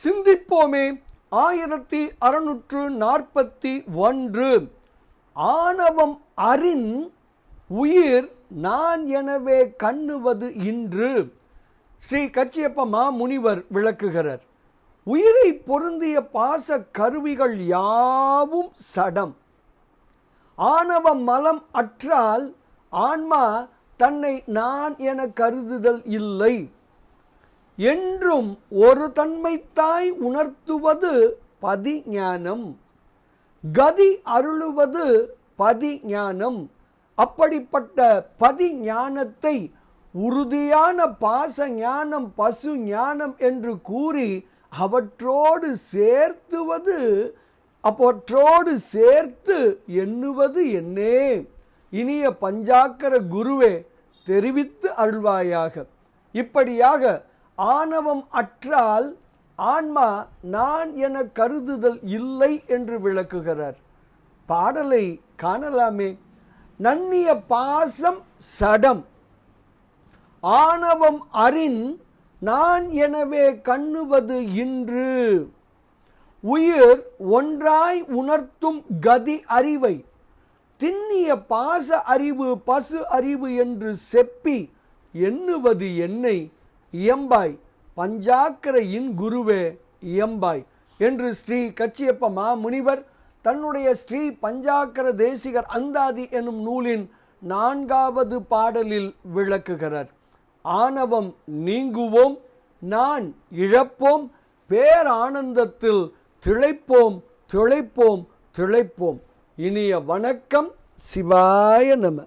சிந்திப்போமே. ஆயிரத்தி அறுநூற்று நாற்பத்தி ஒன்று. ஆணவம் அறின் உயிர் நான் எனவே கண்ணுவது இன்று. ஸ்ரீ கச்சியப்ப மா முனிவர் விளக்குகிறார். உயிரை பொருந்திய பாச கருவிகள் யாவும் சடம். ஆணவ மலம் அற்றால் ஆன்மா தன்னை நான் என கருதுதல் இல்லை. என்றும் ஒரு தன்மைத்தாய் உணர்த்துவது பதி ஞானம் கதி அருளுவது பதி ஞானம் அப்படிப்பட்ட பதி ஞானத்தை உறுதியான பாச ஞானம் பசு ஞானம் என்று கூறி அவற்றோடு சேர்த்துவது அவற்றோடு சேர்த்து எண்ணுவது என்னே? இனிய பஞ்சாக்கர குருவே தெரிவித்து அருள்வாயாக. இப்படியாக ஆணவம் அற்றால் ஆன்மா நான் என கருதுதல் இல்லை என்று விளக்குகிறார். பாடலை காணலாமே. நன்னிய பாசம் சடம். ஆணவம் அறின் நான் எனவே கண்ணுவது இன்று. உயிர் ஒன்றாய் உணர்த்தும் கதி அறிவை. திண்ணிய பாச அறிவு பசு அறிவு என்று செப்பி எண்ணுவது என்னை இயம்பாய். பஞ்சாக்கரையின் குருவே இயம்பாய். என்று ஸ்ரீ கச்சியப்ப மாமுனிவர் தன்னுடைய ஸ்ரீ பஞ்சாக்கர தேசிகர் அந்தாதி எனும் நூலின் நான்காவது பாடலில் விளக்குகிறார். ஆணவம் நீங்குவோம் நான் இழப்போம் பேரானந்தத்தில் திளைப்போம் திளைப்போம் திளைப்போம். இனிய வணக்கம் சிவாய நம.